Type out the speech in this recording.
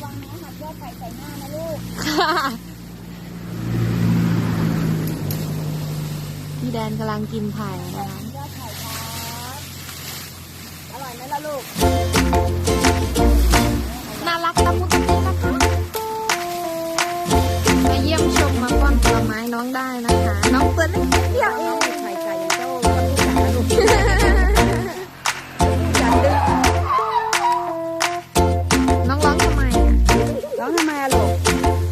ไข่ใส่หน้านะลูกค่ะพี่แดนกำลังกินไผ่นะคะยอดไข่ครับอร่อยไหมล่ะลูก น่ารักตะมุตะมินะคะมาเยี่ยมชมมาป้อนผลไม้น้องได้นะคะ น้องตัวเล็ก Có 妈了